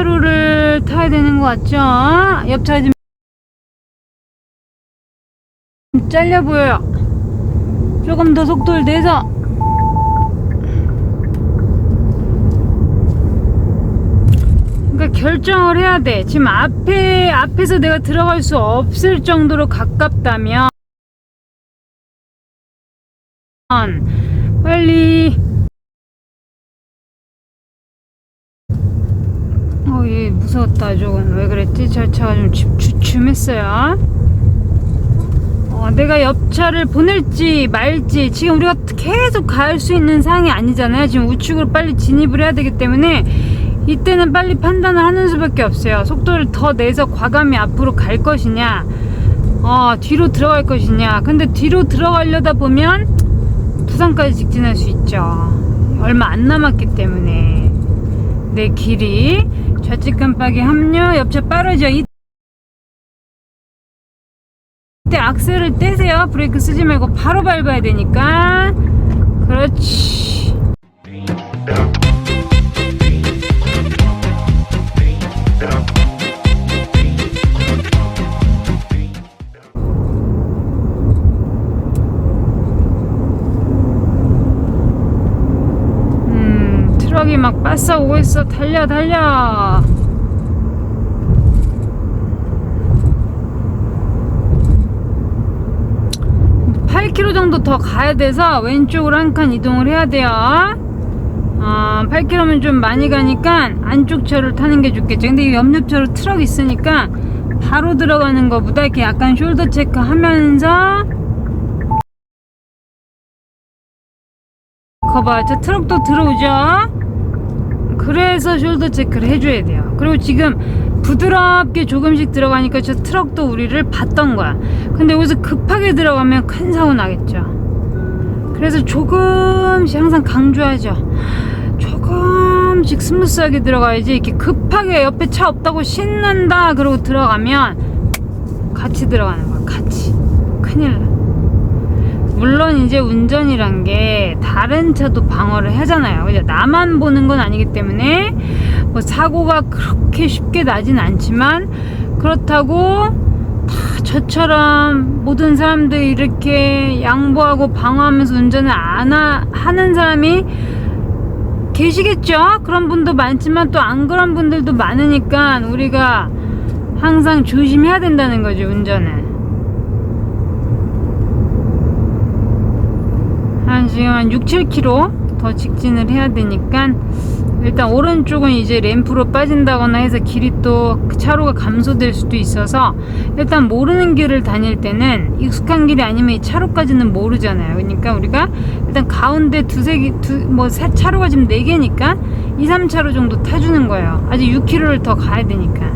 옆차로를 타야 되는 것 같죠? 옆차 좀 잘려 보여요. 조금 더 속도를 내서 그러니까 결정을 해야 돼. 지금 앞에 앞에서 내가 들어갈 수 없을 정도로 가깝다면 빨리 어, 얘 무서웠다 조금 왜 그랬지? 저 차가 좀 주, 주춤했어요. 어, 내가 옆차를 보낼지 말지 지금 우리가 계속 갈 수 있는 상황이 아니잖아요. 지금 우측으로 빨리 진입을 해야 되기 때문에 이때는 빨리 판단을 하는 수밖에 없어요. 속도를 더 내서 과감히 앞으로 갈 것이냐, 어, 뒤로 들어갈 것이냐. 근데 뒤로 들어가려다 보면 부산까지 직진할 수 있죠. 얼마 안 남았기 때문에 내 길이 좌측 깜빡이 합류, 옆차 빠르죠. 이 이때 악셀을 떼세요. 브레이크 쓰지 말고 바로 밟아야 되니까. 그렇지. 막 빠싸 오고 있어. 달려, 달려. 팔 k m 정도 더 가야 돼서 왼쪽으로 한 칸 이동을 해야 돼요. 어, 8km면 좀 많이 가니까 안쪽 차를 타는 게 좋겠죠. 근데 이 옆옆 차로 트럭 있으니까 바로 들어가는 것보다 이렇게 약간 숄더 체크 하면서 거봐, 저 트럭도 들어오죠? 그래서 숄더 체크를 해줘야 돼요. 그리고 지금 부드럽게 조금씩 들어가니까 저 트럭도 우리를 봤던 거야. 근데 여기서 급하게 들어가면 큰 사고 나겠죠. 그래서 조금씩 항상 강조하죠. 조금씩 스무스하게 들어가야지 이렇게 급하게 옆에 차 없다고 신난다 그러고 들어가면 같이 들어가는 거야. 같이. 큰일 나. 물론 이제 운전이란 게 다른 차도 방어를 하잖아요. 그죠? 나만 보는 건 아니기 때문에 뭐 사고가 그렇게 쉽게 나진 않지만 그렇다고 다 저처럼 모든 사람들이 이렇게 양보하고 방어하면서 운전을 안 하, 하는 사람이 계시겠죠? 그런 분도 많지만 또 안 그런 분들도 많으니까 우리가 항상 조심해야 된다는 거죠, 운전은. 한 지금 한 6, 7km 더 직진을 해야 되니까 일단 오른쪽은 이제 램프로 빠진다거나 해서 길이 또 차로가 감소될 수도 있어서 일단 모르는 길을 다닐 때는 익숙한 길이 아니면 이 차로까지는 모르잖아요. 그러니까 우리가 일단 가운데 두세 개, 두, 뭐 사- 차로가 지금 네 개니까 2, 3차로 정도 타주는 거예요. 아직 6km를 더 가야 되니까.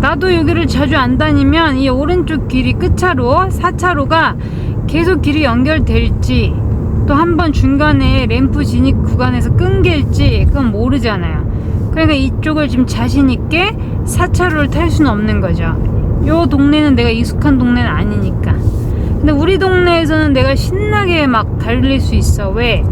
나도 여기를 자주 안 다니면 이 오른쪽 길이 끝차로 4차로가 계속 길이 연결될지 또 한 번 중간에 램프 진입 구간에서 끊길지 그건 모르잖아요. 그러니까 이쪽을 지금 자신 있게 4차로를 탈 수는 없는 거죠. 요 동네는 내가 익숙한 동네는 아니니까. 근데 우리 동네에서는 내가 신나게 막 달릴 수 있어. 왜?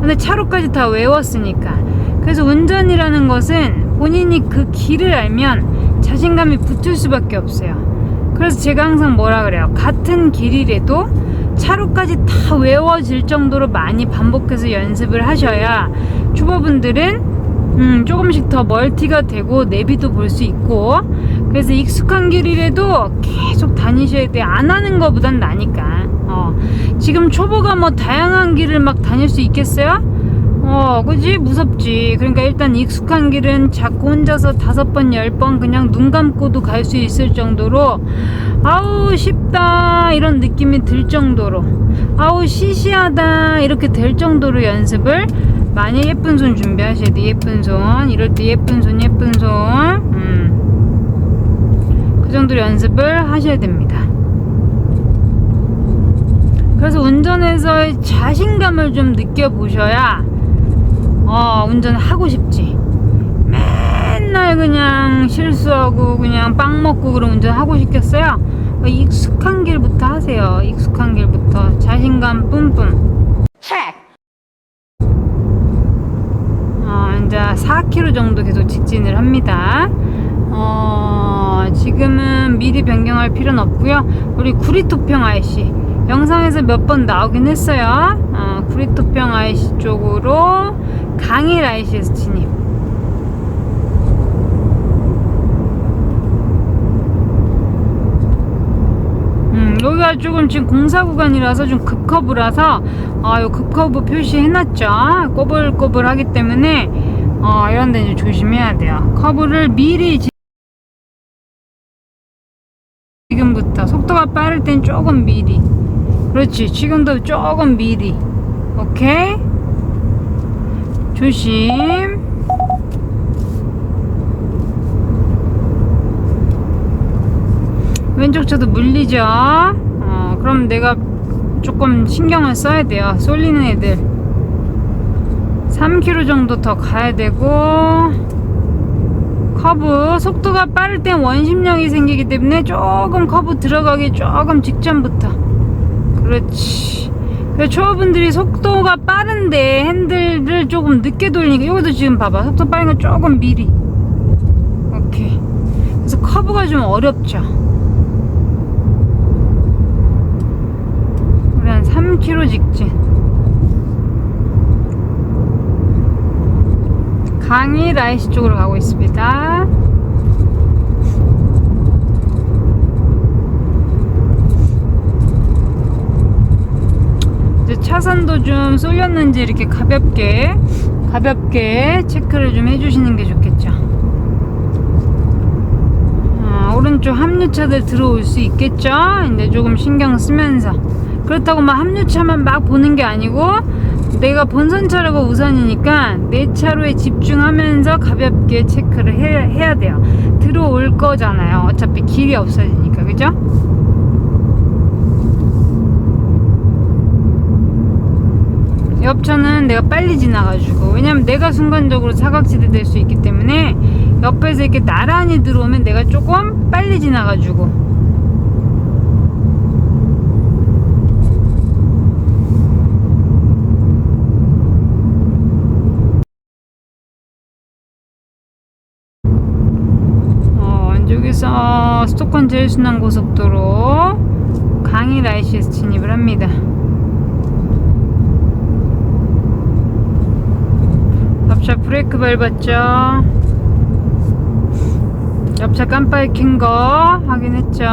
근데 차로까지 다 외웠으니까. 그래서 운전이라는 것은 본인이 그 길을 알면 자신감이 붙을 수밖에 없어요. 그래서 제가 항상 뭐라 그래요. 같은 길이라도 차로까지 다 외워질 정도로 많이 반복해서 연습을 하셔야 초보분들은 음, 조금씩 더 멀티가 되고 내비도 볼 수 있고 그래서 익숙한 길이라도 계속 다니셔야 돼. 안 하는 것보단 나니까. 어. 지금 초보가 뭐 다양한 길을 막 다닐 수 있겠어요? 어, 그지? 무섭지. 그러니까 일단 익숙한 길은 자꾸 혼자서 다섯 번, 열 번 그냥 눈 감고도 갈 수 있을 정도로 아우, 쉽다. 이런 느낌이 들 정도로 아우, 시시하다. 이렇게 될 정도로 연습을 많이 예쁜 손 준비하셔야 돼. 예쁜 손. 이럴 때 예쁜 손, 예쁜 손. 음. 그 정도로 연습을 하셔야 됩니다. 그래서 운전에서 자신감을 좀 느껴보셔야 어, 운전을 하고 싶지. 맨날 그냥 실수하고 그냥 빵 먹고 그런 운전 하고 싶겠어요? 어, 익숙한 길부터 하세요. 익숙한 길부터. 자신감 뿜뿜. 어, 이제 4km 정도 계속 직진을 합니다. 어, 지금은 미리 변경할 필요는 없고요. 우리 구리토평 IC 영상에서 몇 번 나오긴 했어요. 어, 구리토평 IC 쪽으로 강일 IC에서 진입. 음, 여기가 조금 지금 공사 구간이라서 좀 급커브라서 아, 요 급커브 표시해놨죠. 꼬불꼬불하기 때문에 어, 이런 데 이제 조심해야 돼요. 커브를 미리 지- 지금부터 속도가 빠를 땐 조금 미리. 그렇지. 지금도 조금 미리. 오케이? 조심. 왼쪽 차도 물리죠. 어, 그럼 내가 조금 신경을 써야 돼요. 쏠리는 애들. 3km 정도 더 가야 되고, 커브, 속도가 빠를 땐 원심력이 생기기 때문에 조금 커브 들어가기 조금 직전부터. 그렇지. 초보분들이 속도가 빠른데 핸들을 조금 늦게 돌리니까, 이것도 지금 봐봐. 속도 빠른 거 조금 미리. 오케이. 그래서 커브가 좀 어렵죠. 우리 한 3km 직진. 강의 라이시 쪽으로 가고 있습니다. 이제 차선도 좀 쏠렸는지 이렇게 가볍게 가볍게 체크를 좀 해주시는 게 좋겠죠. 어, 오른쪽 합류차들 들어올 수 있겠죠? 근데 조금 신경 쓰면서 그렇다고 막 합류차만 막 보는 게 아니고 내가 본선 차로가 우선이니까 내 차로에 집중하면서 가볍게 체크를 해, 해야 돼요. 들어올 거잖아요. 어차피 길이 없어지니까 그죠? 옆차는 내가 빨리 지나가지고 왜냐면 내가 순간적으로 사각지대 될 수 있기 때문에 옆에서 이렇게 나란히 들어오면 내가 조금 빨리 지나가지고 어, 수도권 제일순환고속도로 강일 IC에서 진입을 합니다. 옆차 브레이크 밟았죠. 옆차 깜빡이 킨 거 확인했죠.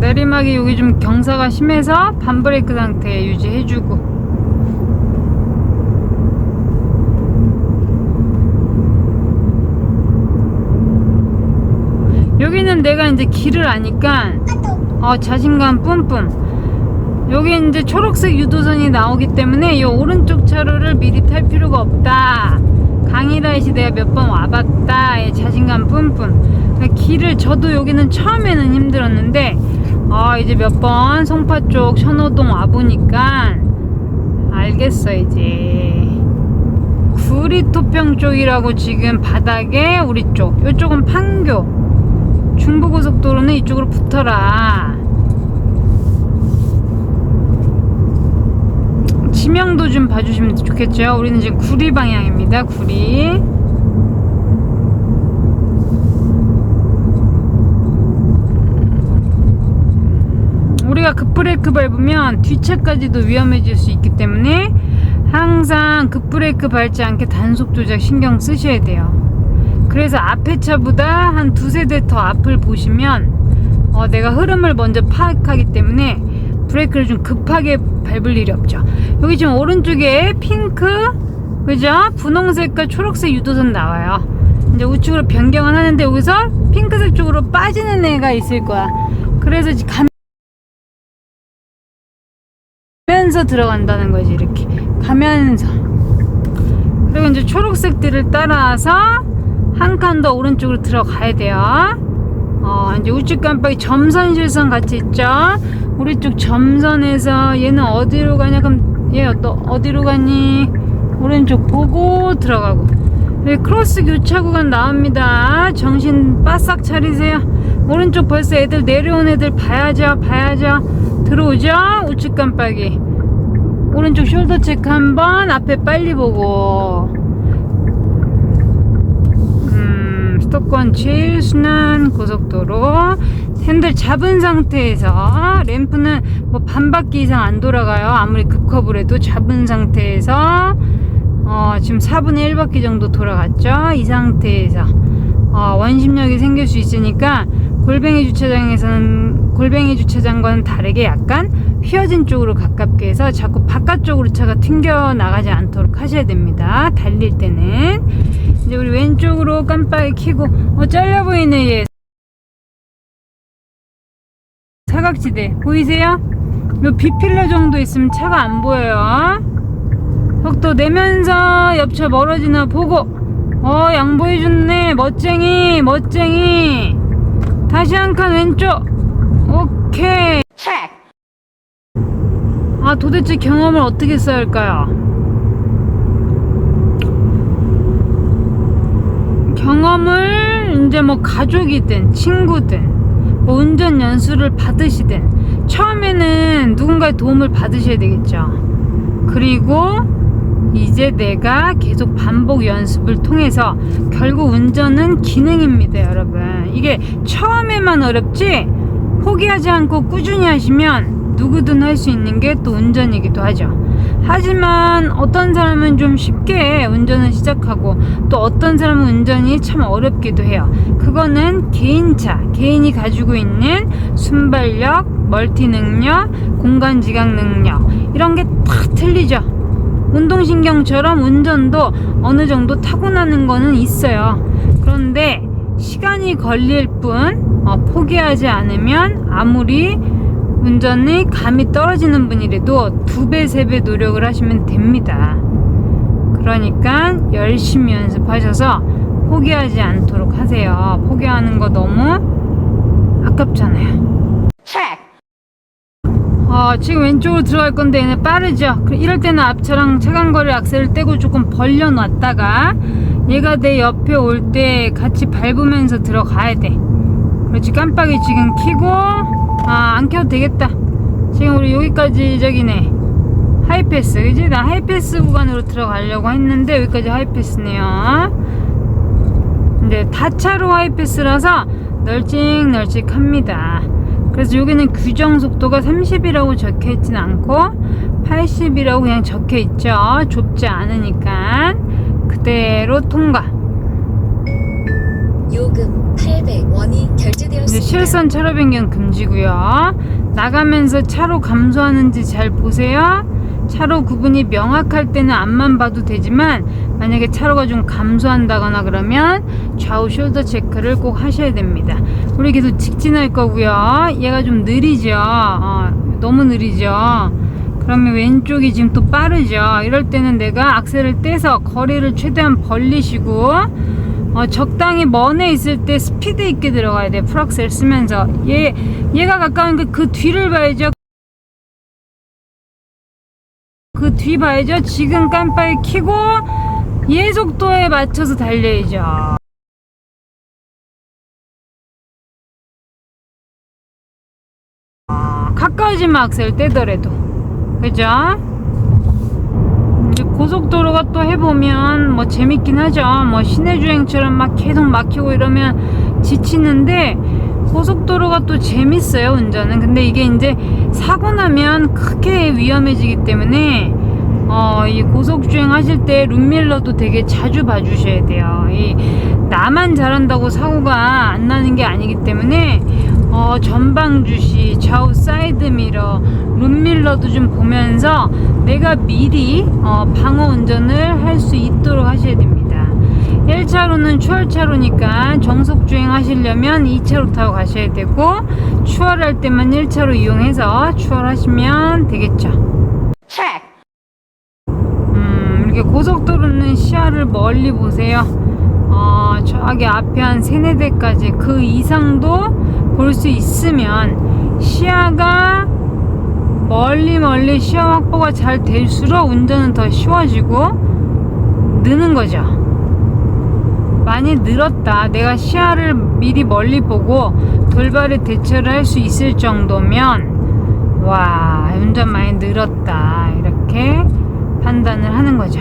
내리막이 여기 좀 경사가 심해서 반브레이크 상태 유지해주고 여기는 내가 이제 길을 아니까 어, 자신감 뿜뿜. 여기 이제 초록색 유도선이 나오기 때문에 이 오른쪽 차로를 미리 탈 필요가 없다. 강이라이시 내가 몇 번 와봤다. 의 자신감 뿜뿜. 길을 저도 여기는 처음에는 힘들었는데 아 이제 몇 번 송파 쪽 천호동 와보니까 알겠어 이제 구리토평 쪽이라고 지금 바닥에 우리 쪽 이쪽은 판교 중부고속도로는 이쪽으로 붙어라. 지명도 좀 봐주시면 좋겠죠. 우리는 지금 구리 방향입니다. 구리. 우리가 급브레이크 밟으면 뒷차까지도 위험해질 수 있기 때문에 항상 급브레이크 밟지 않게 단속 조작 신경 쓰셔야 돼요. 그래서 앞에 차보다 한 두세 대 더 앞을 보시면 어, 내가 흐름을 먼저 파악하기 때문에 브레이크를 좀 급하게 밟을 일이 없죠. 여기 지금 오른쪽에 핑크, 그죠? 분홍색과 초록색 유도선 나와요. 이제 우측으로 변경을 하는데 여기서 핑크색 쪽으로 빠지는 애가 있을 거야. 그래서 가면서 들어간다는 거지, 이렇게. 가면서. 그리고 이제 초록색들을 따라서 한 칸 더 오른쪽으로 들어가야 돼요. 어, 이제 우측 깜빡이 점선 실선 같이 있죠? 우리 쪽 점선에서 얘는 어디로 가냐? 그럼 얘 또 어디로 가니? 오른쪽 보고 들어가고. 네, 크로스 교차 구간 나옵니다. 정신 바싹 차리세요. 오른쪽 벌써 애들 내려온 애들 봐야죠, 봐야죠. 들어오 보죠 우측 깜빡이 오른쪽 숄더 체크 한번 앞에 빨리 보고 음 수도권 제일 순환 고속도로 핸들 잡은 상태에서 램프는 뭐 반바퀴 이상 안 돌아가요. 아무리 급커브를 해도 잡은 상태에서 어, 지금 4분의 1바퀴 정도 돌아갔죠? 이 상태에서. 어, 원심력이 생길 수 있으니까 골뱅이 주차장에서는 골뱅이 주차장과는 다르게 약간 휘어진 쪽으로 가깝게 해서 자꾸 바깥쪽으로 차가 튕겨 나가지 않도록 하셔야 됩니다. 달릴 때는. 이제 우리 왼쪽으로 깜빡이 켜고 어 잘려 보이네 얘. 사각지대. 보이세요? 요 B필러 정도 있으면 차가 안 보여요. 속도 내면서 옆차 멀어지나 보고. 어 양보해줬네. 멋쟁이 멋쟁이. 다시 한 칸 왼쪽. 오케이. 아 도대체 경험을 어떻게 써야 할까요 경험을 이제 뭐 가족이든 친구든 뭐 운전 연수를 받으시든 처음에는 누군가의 도움을 받으셔야 되겠죠 그리고 이제 내가 계속 반복 연습을 통해서 결국 운전은 기능입니다, 여러분. 이게 처음에만 어렵지 포기하지 않고 꾸준히 하시면 누구든 할 수 있는 게 또 운전이기도 하죠. 하지만 어떤 사람은 좀 쉽게 운전을 시작하고 또 어떤 사람은 운전이 참 어렵기도 해요. 그거는 개인차, 개인이 가지고 있는 순발력, 멀티 능력, 공간 지각 능력 이런 게 다 틀리죠. 운동신경처럼 운전도 어느 정도 타고나는 거는 있어요. 그런데 시간이 걸릴 뿐 어, 포기하지 않으면 아무리 운전의 감이 떨어지는 분이라도 두 배, 세 배 노력을 하시면 됩니다. 그러니까 열심히 연습하셔서 포기하지 않도록 하세요. 포기하는 거 너무 아깝잖아요. 어, 지금 왼쪽으로 들어갈 건데 얘네 빠르죠? 이럴 때는 앞차랑 차간거리 악셀을 떼고 조금 벌려놨다가 얘가 내 옆에 올 때 같이 밟으면서 들어가야 돼. 그렇지 깜빡이 지금 키고 아 안 켜도 되겠다. 지금 우리 여기까지 저기네. 하이패스 그지? 나 하이패스 구간으로 들어가려고 했는데 여기까지 하이패스네요. 근데 다차로 하이패스라서 널찍널찍합니다. 그래서 여기는 규정 속도가 30이라고 적혀 있진 않고 80이라고 그냥 적혀 있죠. 좁지 않으니까 그대로 통과. 요금 800원이 이제 결제되었습니다. 실선 차로 변경 금지고요. 나가면서 차로 감소하는지 잘 보세요. 차로 구분이 명확할 때는 앞만 봐도 되지만 만약에 차로가 좀 감소한다거나 그러면 좌우 숄더 체크를 꼭 하셔야 됩니다. 우리 계속 직진할 거고요. 얘가 좀 느리죠. 어, 너무 느리죠. 그러면 왼쪽이 지금 또 빠르죠. 이럴 때는 내가 악셀을 떼서 거리를 최대한 벌리시고 어, 적당히 먼에 있을 때 스피드 있게 들어가야 돼. 풀악셀 쓰면서 얘 얘가 가까우니까 그 뒤를 봐야죠. 그 뒤 봐야죠. 지금 깜빡이 켜고 얘 속도에 맞춰서 달려야죠. 어, 가까워지면 악셀 떼더라도 그죠? 고속도로가 또 해보면 뭐 재밌긴 하죠. 뭐 시내 주행처럼 막 계속 막히고 이러면 지치는데 고속도로가 또 재밌어요 운전은. 근데 이게 이제 사고 나면 크게 위험해지기 때문에 어, 이 고속 주행 하실 때 룸밀러도 되게 자주 봐주셔야 돼요. 이 나만 잘한다고 사고가 안 나는 게 아니기 때문에 어, 전방 주시, 좌우 사이드 미러, 룸밀러도 좀 보면서 내가 미리 어, 방어 운전을 할 수 있도록 하셔야 됩니다. 1차로는 추월차로니까 정속 주행 하시려면 2차로 타고 가셔야 되고 추월할 때만 1차로 이용해서 추월하시면 되겠죠. 음, 이렇게 고속도로는 시야를 멀리 보세요. 어, 저기 앞에 한 세네 대까지 그 이상도 볼 수 있으면 시야가 멀리 멀리 시야 확보가 잘 될수록 운전은 더 쉬워지고 느는 거죠. 많이 늘었다. 내가 시야를 미리 멀리 보고 돌발의 대처를 할 수 있을 정도면 와아 운전 많이 늘었다 이렇게 판단을 하는 거죠